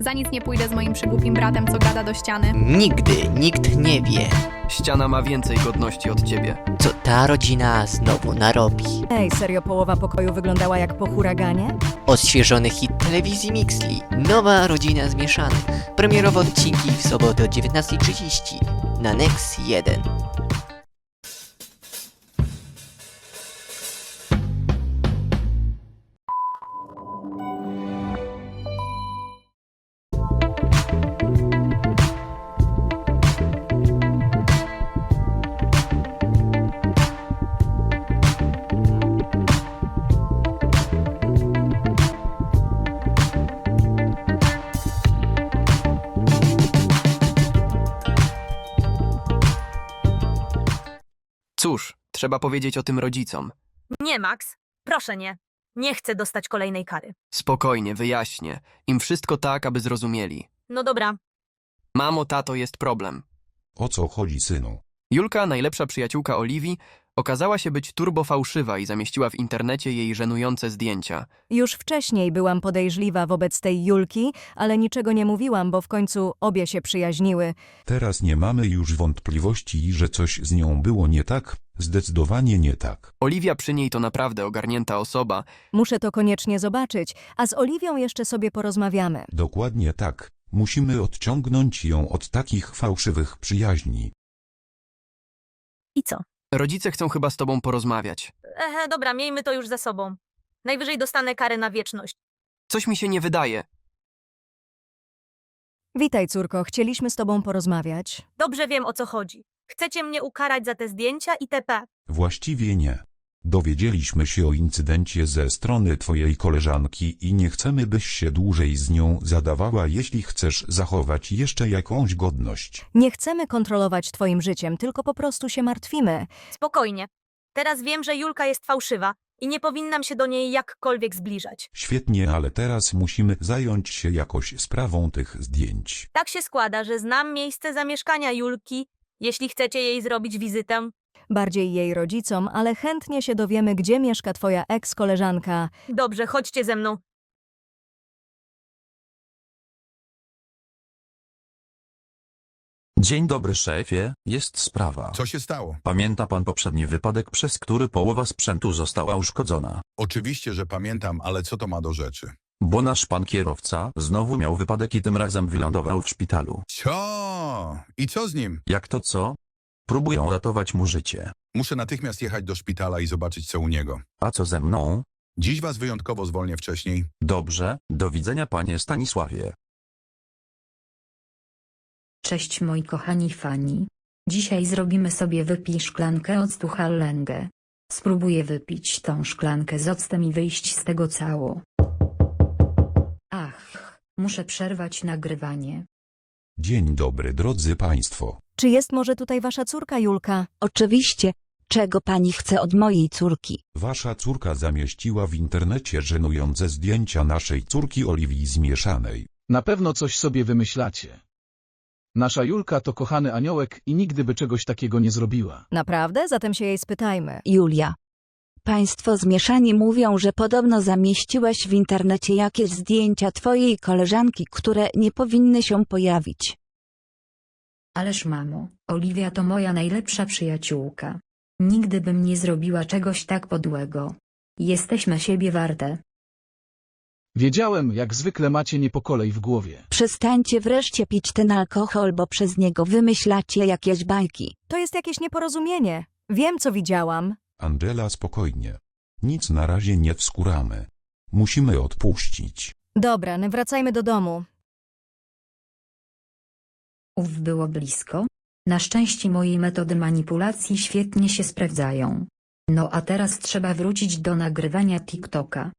Za nic nie pójdę z moim przygłupim bratem, co gada do ściany. Nigdy nikt nie wie, Ściana ma więcej godności od ciebie. co ta rodzina znowu narobi. Ej, serio połowa pokoju wyglądała jak po huraganie? Odświeżony hit telewizji Mixli. Nowa rodzina zmieszanych. Premierowe odcinki w sobotę o 19.30 na Nex 1. Cóż, trzeba powiedzieć o tym rodzicom. Nie, Max. Proszę nie. Nie chcę dostać kolejnej kary. Spokojnie, wyjaśnię. Im wszystko tak, aby zrozumieli. No dobra. Mamo, tato, jest problem. O co chodzi, synu? Julka, najlepsza przyjaciółka Oliwii, okazała się być turbofałszywa i zamieściła w internecie jej żenujące zdjęcia. Już wcześniej byłam podejrzliwa wobec tej Julki, ale niczego nie mówiłam, bo w końcu obie się przyjaźniły. Teraz nie mamy już wątpliwości, że coś z nią było nie tak, zdecydowanie nie tak. Oliwia przy niej to naprawdę ogarnięta osoba. Muszę to koniecznie zobaczyć, a z Oliwią jeszcze sobie porozmawiamy. Dokładnie tak. Musimy odciągnąć ją od takich fałszywych przyjaźni. I co? Rodzice chcą chyba z tobą porozmawiać. Ehe, dobra, miejmy to już za sobą. Najwyżej dostanę karę na wieczność. Coś mi się nie wydaje. Witaj, córko, chcieliśmy z tobą porozmawiać. Dobrze wiem, o co chodzi. Chcecie mnie ukarać za te zdjęcia itp. Właściwie nie. Dowiedzieliśmy się o incydencie ze strony twojej koleżanki i nie chcemy, byś się dłużej z nią zadawała, jeśli chcesz zachować jeszcze jakąś godność. Nie chcemy kontrolować twoim życiem, tylko po prostu się martwimy. Spokojnie. Teraz wiem, że Julka jest fałszywa i nie powinnam się do niej jakkolwiek zbliżać. Świetnie, ale teraz musimy zająć się jakoś sprawą tych zdjęć. Tak się składa, że znam miejsce zamieszkania Julki. Jeśli chcecie jej zrobić wizytę, Bardziej jej rodzicom, ale chętnie się dowiemy, gdzie mieszka twoja eks-koleżanka. dobrze, chodźcie ze mną. Dzień dobry szefie, jest sprawa. Co się stało? Pamięta pan poprzedni wypadek, przez który połowa sprzętu została uszkodzona? Oczywiście, że pamiętam, ale co to ma do rzeczy? Bo nasz pan kierowca znowu miał wypadek i tym razem wylądował w szpitalu. Co? I co z nim? Jak to co? Próbują ratować mu życie. Muszę natychmiast jechać do szpitala i zobaczyć, co u niego. A co ze mną? Dziś was wyjątkowo zwolnię wcześniej. Dobrze, do widzenia panie Stanisławie. Cześć moi kochani fani. Dzisiaj zrobimy sobie wypij szklankę octu Hallengę. Spróbuję wypić tą szklankę z octem i wyjść z tego cało. Ach, muszę przerwać nagrywanie. Dzień dobry, drodzy państwo. Czy jest może tutaj wasza córka Julka? Oczywiście, czego pani chce od mojej córki? Wasza córka zamieściła w internecie żenujące zdjęcia naszej córki Oliwii Zmieszanej. Na pewno coś sobie wymyślacie. Nasza Julka to kochany aniołek i nigdy by czegoś takiego nie zrobiła. Naprawdę? Zatem się jej spytajmy. Julia. Państwo zmieszani mówią, że podobno zamieściłaś w internecie jakieś zdjęcia twojej koleżanki, które nie powinny się pojawić. Ależ mamo, Oliwia to moja najlepsza przyjaciółka. Nigdy bym nie zrobiła czegoś tak podłego. Jesteśmy siebie warte. Wiedziałem, jak zwykle macie nie po kolei w głowie. Przestańcie wreszcie pić ten alkohol, bo przez niego wymyślacie jakieś bajki. To jest jakieś nieporozumienie. Wiem, co widziałam. Angela spokojnie. Nic na razie nie wskuramy. Musimy odpuścić. Dobra, wracajmy do domu. Ów było blisko. Na szczęście moje metody manipulacji świetnie się sprawdzają. No a teraz trzeba wrócić do nagrywania TikToka.